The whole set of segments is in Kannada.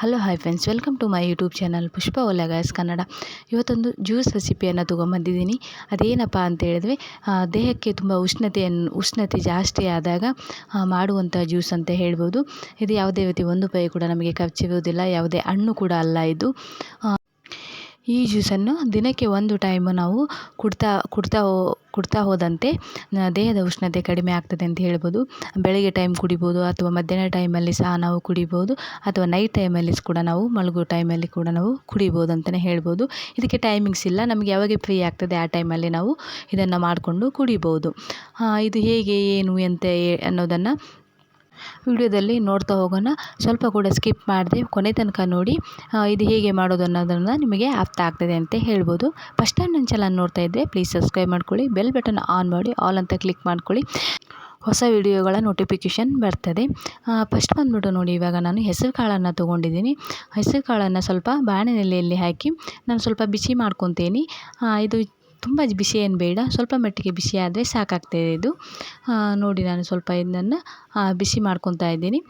Hello hi friends welcome to my YouTube channel Pushpa ಒಲಗಾಯಸ್ guys Kannada ಇವತ್ತೊಂದು ಜ್ಯೂಸ್ ರೆಸಿಪಿಯನ್ನು ತೊಗೊಂಬಂದಿದ್ದೀನಿ. ಅದೇನಪ್ಪ ಅಂತ ಹೇಳಿದ್ರೆ ದೇಹಕ್ಕೆ ತುಂಬ ಉಷ್ಣತೆಯನ್ನು, ಉಷ್ಣತೆ ಜಾಸ್ತಿ ಆದಾಗ ಮಾಡುವಂಥ ಜ್ಯೂಸ್ ಅಂತ ಹೇಳ್ಬೋದು. ಇದು ಯಾವುದೇ ರೀತಿ ಒಂದು ಪೈ ಕೂಡ ನಮಗೆ ಖರ್ಚಿರುವುದಿಲ್ಲ ಯಾವುದೇ ಹಣ್ಣು ಕೂಡ ಅಲ್ಲ ಇದು. ಈ ಜ್ಯೂಸನ್ನು ದಿನಕ್ಕೆ ಒಂದು ಟೈಮು ನಾವು ಕುಡ್ತಾ ಕುಡ್ತಾ ಹೋ, ಕುಡ್ತಾ ಹೋದಂತೆ ದೇಹದ ಉಷ್ಣತೆ ಕಡಿಮೆ ಆಗ್ತದೆ ಅಂತ ಹೇಳ್ಬೋದು. ಬೆಳಗ್ಗೆ ಟೈಮ್ ಕುಡಿಬೋದು ಅಥವಾ ಮಧ್ಯಾಹ್ನ ಟೈಮಲ್ಲಿ ಸಹ ನಾವು ಕುಡಿಬೋದು ಅಥವಾ ನೈಟ್ ಟೈಮಲ್ಲಿ ಕೂಡ ನಾವು ಮಲಗೋ ಟೈಮಲ್ಲಿ ಕೂಡ ನಾವು ಕುಡಿಬೋದು ಅಂತಲೇ ಹೇಳ್ಬೋದು. ಇದಕ್ಕೆ ಟೈಮಿಂಗ್ಸ್ ಇಲ್ಲ. ನಮಗೆ ಯಾವಾಗ ಫ್ರೀ ಆಗ್ತದೆ ಆ ಟೈಮಲ್ಲಿ ನಾವು ಇದನ್ನು ಮಾಡಿಕೊಂಡು ಕುಡಿಬೋದು. ಇದು ಹೇಗೆ, ಏನು, ಎಂತ ಅನ್ನೋದನ್ನು ವಿಡಿಯೋದಲ್ಲಿ ನೋಡ್ತಾ ಹೋಗೋಣ. ಸ್ವಲ್ಪ ಕೂಡ ಸ್ಕಿಪ್ ಮಾಡಿದೆ ಕೊನೆ ತನಕ ನೋಡಿ ಇದು ಹೇಗೆ ಮಾಡೋದು ಅನ್ನೋದನ್ನು ನಿಮಗೆ ಅರ್ಥ ಆಗ್ತದೆ ಅಂತ ಹೇಳ್ಬೋದು. ಫಸ್ಟ್ ಟೈಮ್ ನನ್ನ ಚಾನಲ್ ನೋಡ್ತಾ ಇದ್ದರೆ ಪ್ಲೀಸ್ ಸಬ್ಸ್ಕ್ರೈಬ್ ಮಾಡ್ಕೊಳ್ಳಿ ಬೆಲ್ ಬಟನ್ ಆನ್ ಮಾಡಿ ಆಲ್ ಅಂತ ಕ್ಲಿಕ್ ಮಾಡ್ಕೊಳ್ಳಿ. ಹೊಸ ವಿಡಿಯೋಗಳ ನೋಟಿಫಿಕೇಷನ್ ಬರ್ತದೆ. ಫಸ್ಟ್ ಬಂದುಬಿಟ್ಟು ನೋಡಿ, ಇವಾಗ ನಾನು ಹೆಸರು ಕಾಳನ್ನು ತೊಗೊಂಡಿದ್ದೀನಿ. ಹೆಸರು ಕಾಳನ್ನು ಸ್ವಲ್ಪ ಬಾಣಲೆಯಲ್ಲಿ ಹಾಕಿ, ನಾನು ಸ್ವಲ್ಪ ಬಿಸಿ ಮಾಡ್ಕೊತೀನಿ. ಇದು ತುಂಬ ಬಿಸಿ ಏನು ಬೇಡ, ಸ್ವಲ್ಪ ಮಟ್ಟಿಗೆ ಬಿಸಿ ಆದರೆ ಸಾಕಾಗ್ತದೆ ಇದು ನೋಡಿ ನಾನು ಸ್ವಲ್ಪ ಇದನ್ನು ಬಿಸಿ ಮಾಡ್ಕೊತಾ ಇದ್ದೀನಿ.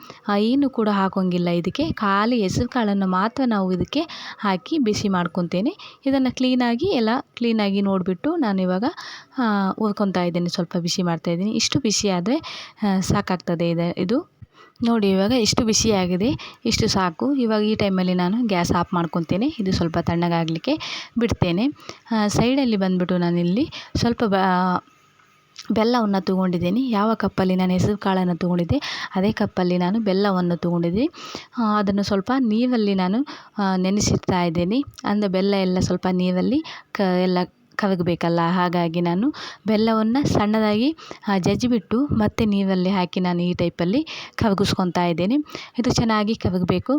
ಏನು ಕೂಡ ಹಾಕೋಂಗಿಲ್ಲ ಇದಕ್ಕೆ. ಖಾಲಿ ಹೆಸರು ಕಾಳನ್ನು ಮಾತ್ರ ನಾವು ಇದಕ್ಕೆ ಹಾಕಿ ಬಿಸಿ ಮಾಡ್ಕೊತೇನೆ. ಇದನ್ನು ಕ್ಲೀನಾಗಿ ಎಲ್ಲ ಕ್ಲೀನಾಗಿ ನೋಡಿಬಿಟ್ಟು ನಾನು ಇವಾಗ ಹುರ್ಕೊತಾ ಇದ್ದೀನಿ, ಸ್ವಲ್ಪ ಬಿಸಿ ಮಾಡ್ತಾ ಇದ್ದೀನಿ. ಇಷ್ಟು ಬಿಸಿ ಆದರೆ ಸಾಕಾಗ್ತದೆ ಇದು ಇದು. ನೋಡಿ, ಇವಾಗ ಇಷ್ಟು ಬಿಸಿಯಾಗಿದೆ ಇಷ್ಟು ಸಾಕು. ಇವಾಗ ಈ ಟೈಮಲ್ಲಿ ನಾನು ಗ್ಯಾಸ್ ಆಫ್ ಮಾಡ್ಕೊತೇನೆ. ಇದು ಸ್ವಲ್ಪ ತಣ್ಣಗಾಗಲಿಕ್ಕೆ ಬಿಡ್ತೇನೆ. ಸೈಡಲ್ಲಿ ಬಂದುಬಿಟ್ಟು ನಾನಿಲ್ಲಿ ಸ್ವಲ್ಪ ಬ, ಬೆಲ್ಲವನ್ನು ತೊಗೊಂಡಿದ್ದೀನಿ. ಯಾವ ಕಪ್ಪಲ್ಲಿ, ನಾನು ಹೆಸರು ಕಾಳನ್ನು ತೊಗೊಂಡಿದ್ದೆ, ಅದೇ ಕಪ್ಪಲ್ಲಿ ನಾನು ಬೆಲ್ಲವನ್ನು ತೊಗೊಂಡಿದ್ದೆ. ಅದನ್ನು ಸ್ವಲ್ಪ ನೀರಲ್ಲಿ ನಾನು ನೆನೆಸಿರ್ತಾ ಇದ್ದೀನಿ. ಅಂದರೆ ಬೆಲ್ಲ ಎಲ್ಲ ಸ್ವಲ್ಪ ನೀರಲ್ಲಿ ಕ, ಎಲ್ಲ ಕರಗಬೇಕಲ್ಲ? ಹಾಗಾಗಿ ನಾನು ಬೆಲ್ಲವನ್ನು ಸಣ್ಣದಾಗಿ ಜಜ್ಜಿಬಿಟ್ಟು ಮತ್ತೆ ನೀರಲ್ಲಿ ಹಾಕಿ ನಾನು ಈ ಟೈಪಲ್ಲಿ ಕರಗಿಸ್ಕೊತಾ ಇದ್ದೇನೆ. ಇದು ಚೆನ್ನಾಗಿ ಕರಗಬೇಕು.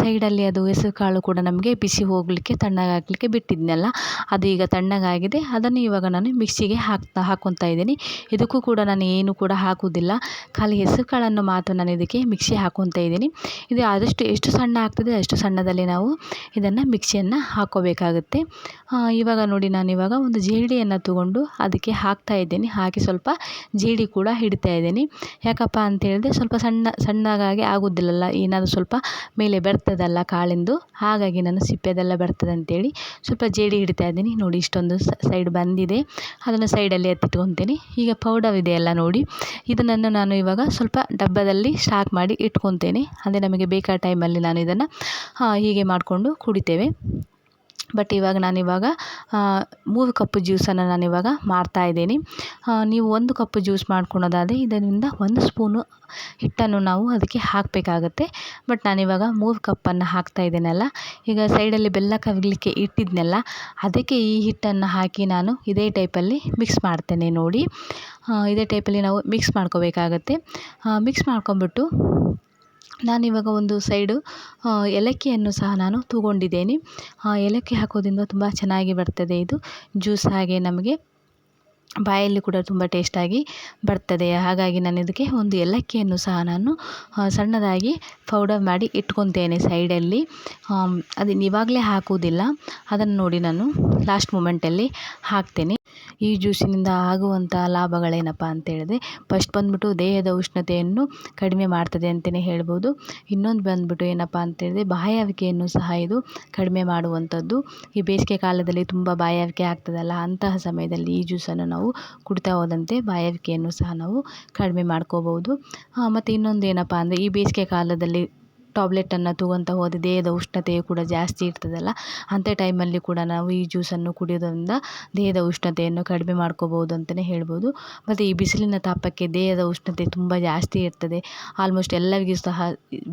ಸೈಡಲ್ಲಿ ಅದು ಹೆಸರು ಕಾಳು ಕೂಡ ನಮಗೆ ಬಿಸಿ ಹೋಗಲಿಕ್ಕೆ ತಣ್ಣಗಾಗಲಿಕ್ಕೆ ಬಿಟ್ಟಿದ್ದೆನಲ್ಲ ಅದು ಈಗ ತಣ್ಣಗಾಗಿದೆ. ಅದನ್ನು ಇವಾಗ ನಾನು ಮಿಕ್ಸಿಗೆ ಹಾಕ್ತಾ, ಹಾಕ್ಕೊತಾ ಇದ್ದೀನಿ. ಇದಕ್ಕೂ ಕೂಡ ನಾನು ಏನು ಕೂಡ ಹಾಕುವುದಿಲ್ಲ. ಖಾಲಿ ಹೆಸರು ಕಾಳನ್ನು ಮಾತ್ರ ನಾನು ಇದಕ್ಕೆ ಮಿಕ್ಸಿ ಹಾಕ್ಕೊತಾ ಇದ್ದೀನಿ. ಇದು ಆದಷ್ಟು ಎಷ್ಟು ಸಣ್ಣ ಆಗ್ತದೆ ಅಷ್ಟು ಸಣ್ಣದಲ್ಲಿ ನಾವು ಇದನ್ನು ಮಿಕ್ಸಿಯನ್ನು ಹಾಕ್ಕೋಬೇಕಾಗುತ್ತೆ. ಇವಾಗ ನೋಡಿ ನಾನು ಇವಾಗ ಒಂದು ಜೇಡಿಯನ್ನು ತಗೊಂಡು ಅದಕ್ಕೆ ಹಾಕ್ತಾ ಇದ್ದೀನಿ. ಹಾಕಿ ಸ್ವಲ್ಪ ಜೇಡಿ ಕೂಡ ಹಿಡಿತಾ ಇದ್ದೀನಿ. ಯಾಕಪ್ಪ ಅಂತೇಳಿದ್ರೆ ಸ್ವಲ್ಪ ಸಣ್ಣ ಸಣ್ಣಗಾಗಿ ಆಗೋದಿಲ್ಲಲ್ಲ, ಏನಾದರೂ ಸ್ವಲ್ಪ ಮೇಲೆ ಬರ್ತದಲ್ಲ ಕಾಳಿಂದು. ಹಾಗಾಗಿ ನಾನು ಸಿಪ್ಪೆದೆಲ್ಲ ಬರ್ತದೆ ಅಂತೇಳಿ ಸ್ವಲ್ಪ ಜೇಡಿ ಹಿಡಿತಾ ಇದ್ದೀನಿ. ನೋಡಿ ಇಷ್ಟೊಂದು ಸೈಡ್ ಬಂದಿದೆ. ಅದನ್ನು ಸೈಡಲ್ಲಿ ಎತ್ತಿಟ್ಕೊತೀನಿ. ಈಗ ಪೌಡರ್ ಇದೆಯಲ್ಲ ನೋಡಿ ಇದನ್ನು ನಾನು ಇವಾಗ ಸ್ವಲ್ಪ ಡಬ್ಬದಲ್ಲಿ ಸ್ಟಾಕ್ ಮಾಡಿ ಇಟ್ಕೊತೇನೆ. ಅಂದರೆ ನಮಗೆ ಬೇಕಾದ ಟೈಮಲ್ಲಿ ನಾನು ಇದನ್ನು ಹೀಗೆ ಮಾಡಿಕೊಂಡು ಕುಡಿತೇವೆ. ಬಟ್ ಇವಾಗ ನಾನಿವಾಗ ಮೂರು ಕಪ್ ಜ್ಯೂಸನ್ನು ನಾನಿವಾಗ ಮಾಡ್ತಾಯಿದ್ದೀನಿ ನೀವು ಒಂದು ಕಪ್ ಜ್ಯೂಸ್ ಮಾಡ್ಕೊಳೋದಾದರೆ ಇದರಿಂದ ಒಂದು ಸ್ಪೂನು ಹಿಟ್ಟನ್ನು ನಾವು ಅದಕ್ಕೆ ಹಾಕಬೇಕಾಗತ್ತೆ. ಬಟ್ ನಾನಿವಾಗ ಮೂರು ಕಪ್ಪನ್ನು ಹಾಕ್ತಾ ಇದ್ದೀನಲ್ಲ ಈಗ ಸೈಡಲ್ಲಿ ಬೆಲ್ಲ ಕರಗಲಿಕ್ಕೆ ಇಟ್ಟಿದ್ನಲ್ಲ, ಅದಕ್ಕೆ ಈ ಹಿಟ್ಟನ್ನು ಹಾಕಿ ನಾನು ಇದೇ ಟೈಪಲ್ಲಿ ಮಿಕ್ಸ್ ಮಾಡ್ತೇನೆ ನೋಡಿ. ಇದೇ ಟೈಪಲ್ಲಿ ನಾವು ಮಿಕ್ಸ್ ಮಾಡ್ಕೋಬೇಕಾಗತ್ತೆ. ಮಿಕ್ಸ್ ಮಾಡ್ಕೊಂಬಿಟ್ಟು ನಾನಿವಾಗ ಒಂದು ಸೈಡು ಏಲಕ್ಕಿಯನ್ನು ಸಹ ನಾನು ತೊಗೊಂಡಿದ್ದೇನೆ. ಏಲಕ್ಕಿ ಹಾಕೋದ್ರಿಂದ ತುಂಬ ಚೆನ್ನಾಗಿ ಬರ್ತದೆ ಇದು. ಜ್ಯೂಸ್ ಹಾಗೆ ನಮಗೆ ಬಾಯಲ್ಲಿ ಕೂಡ ತುಂಬ ಟೇಸ್ಟಾಗಿ ಬರ್ತದೆ. ಹಾಗಾಗಿ ನಾನು ಇದಕ್ಕೆ ಒಂದು ಏಲಕ್ಕಿಯನ್ನು ಸಹ ನಾನು ಸಣ್ಣದಾಗಿ ಪೌಡರ್ ಮಾಡಿ ಇಟ್ಕೊತೇನೆ ಸೈಡಲ್ಲಿ. ಅದನ್ನು ಇವಾಗಲೇ ಹಾಕುವುದಿಲ್ಲ. ಅದನ್ನು ನೋಡಿ ನಾನು ಲಾಸ್ಟ್ ಮೂಮೆಂಟಲ್ಲಿ ಹಾಕ್ತೇನೆ. ಈ ಜ್ಯೂಸಿನಿಂದ ಆಗುವಂಥ ಲಾಭಗಳೇನಪ್ಪ ಅಂತ ಪಸ್ಟ್ ಬಂದುಬಿಟ್ಟು ದೇಹದ ಉಷ್ಣತೆಯನ್ನು ಕಡಿಮೆ ಮಾಡ್ತದೆ ಅಂತಲೇ ಹೇಳ್ಬೋದು. ಇನ್ನೊಂದು ಬಂದುಬಿಟ್ಟು ಏನಪ್ಪ ಅಂತ ಬಾಯಾವಿಕೆಯನ್ನು ಬಾಯಾರಿಕೆಯನ್ನು ಸಹ ಇದು ಕಡಿಮೆ ಮಾಡುವಂಥದ್ದು. ಈ ಬೇಸಿಗೆ ಕಾಲದಲ್ಲಿ ತುಂಬ ಬಾಯಾರಿಕೆ ಆಗ್ತದಲ್ಲ, ಅಂತಹ ಸಮಯದಲ್ಲಿ ಈ ಜ್ಯೂಸನ್ನು ನಾವು ಕುಡಿತಾ ಹೋದಂತೆ ಬಾಯಾರಿಕೆಯನ್ನು ಸಹ ನಾವು ಕಡಿಮೆ ಮಾಡ್ಕೋಬೋದು ಮತ್ತು ಇನ್ನೊಂದು ಏನಪ್ಪ ಅಂದರೆ, ಈ ಬೇಸಿಗೆ ಕಾಲದಲ್ಲಿ ಟಾಬ್ಲೆಟನ್ನು ತೊಗೊತಾ ಹೋದರೆ ದೇಹದ ಉಷ್ಣತೆಯು ಕೂಡ ಜಾಸ್ತಿ ಇರ್ತದಲ್ಲ ಅಂಥ ಟೈಮಲ್ಲಿ ಕೂಡ ನಾವು ಈ ಜ್ಯೂಸನ್ನು ಕುಡಿಯೋದರಿಂದ ದೇಹದ ಉಷ್ಣತೆಯನ್ನು ಕಡಿಮೆ ಮಾಡ್ಕೋಬೋದು ಅಂತಲೇ ಹೇಳ್ಬೋದು. ಮತ್ತು ಈ ಬಿಸಿಲಿನ ತಾಪಕ್ಕೆ ದೇಹದ ಉಷ್ಣತೆ ತುಂಬ ಜಾಸ್ತಿ ಇರ್ತದೆ. ಆಲ್ಮೋಸ್ಟ್ ಎಲ್ಲರಿಗೂ ಸಹ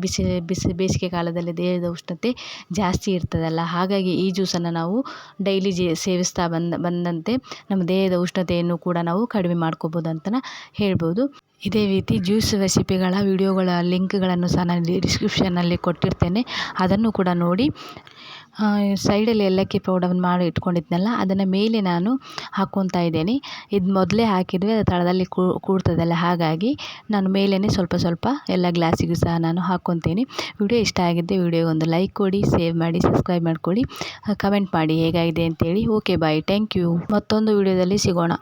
ಬಿಸಿ ಬಿಸಿ, ಬೇಸಿಗೆ ಕಾಲದಲ್ಲಿ ದೇಹದ ಉಷ್ಣತೆ ಜಾಸ್ತಿ ಇರ್ತದಲ್ಲ. ಹಾಗಾಗಿ ಈ ಜ್ಯೂಸನ್ನು ನಾವು ಡೈಲಿ ಜೇ ಸೇವಿಸ್ತಾ ಬಂದ, ಬಂದಂತೆ ನಮ್ಮ ದೇಹದ ಉಷ್ಣತೆಯನ್ನು ಕೂಡ ನಾವು ಕಡಿಮೆ ಮಾಡ್ಕೋಬೋದು ಅಂತಲೇ ಹೇಳ್ಬೋದು. ಇದೇ ರೀತಿ ಜ್ಯೂಸ್ ರೆಸಿಪಿಗಳ ವಿಡಿಯೋಗಳ ಲಿಂಕ್ಗಳನ್ನು ಸಹ ನಾನು ಡಿಸ್ಕ್ರಿಪ್ಷನ್ನಲ್ಲಿ ಕೊಟ್ಟಿರ್ತೇನೆ. ಅದನ್ನು ಕೂಡ ನೋಡಿ ಸೈಡಲ್ಲಿ ಏಲಕ್ಕಿ ಪೌಡರ್ ಮಾಡಿ ಇಟ್ಕೊಂಡಿದ್ನಲ್ಲ, ಅದನ್ನು ಮೇಲೆ ನಾನು ಹಾಕ್ಕೊತಾ ಇದ್ದೇನೆ. ಇದು ಮೊದಲೇ ಹಾಕಿದರೆ ತಳದಲ್ಲಿ ಕೂಡ್ತದಲ್ಲ ಹಾಗಾಗಿ ನಾನು ಮೇಲೇ ಸ್ವಲ್ಪ ಸ್ವಲ್ಪ ಎಲ್ಲ ಗ್ಲಾಸಿಗೂ ಸಹ ನಾನು ಹಾಕ್ಕೊತೀನಿ ವಿಡಿಯೋ ಇಷ್ಟ ಆಗಿದ್ದೆ ವಿಡಿಯೋಗೊಂದು ಲೈಕ್ ಕೊಡಿ, ಸೇವ್ ಮಾಡಿ, ಸಬ್ಸ್ಕ್ರೈಬ್ ಮಾಡಿಕೊಡಿ. ಕಮೆಂಟ್ ಮಾಡಿ ಹೇಗಾಗಿದೆ ಅಂತೇಳಿ. Okay, bye. Thank you. ಮತ್ತೊಂದು ವಿಡಿಯೋದಲ್ಲಿ ಸಿಗೋಣ.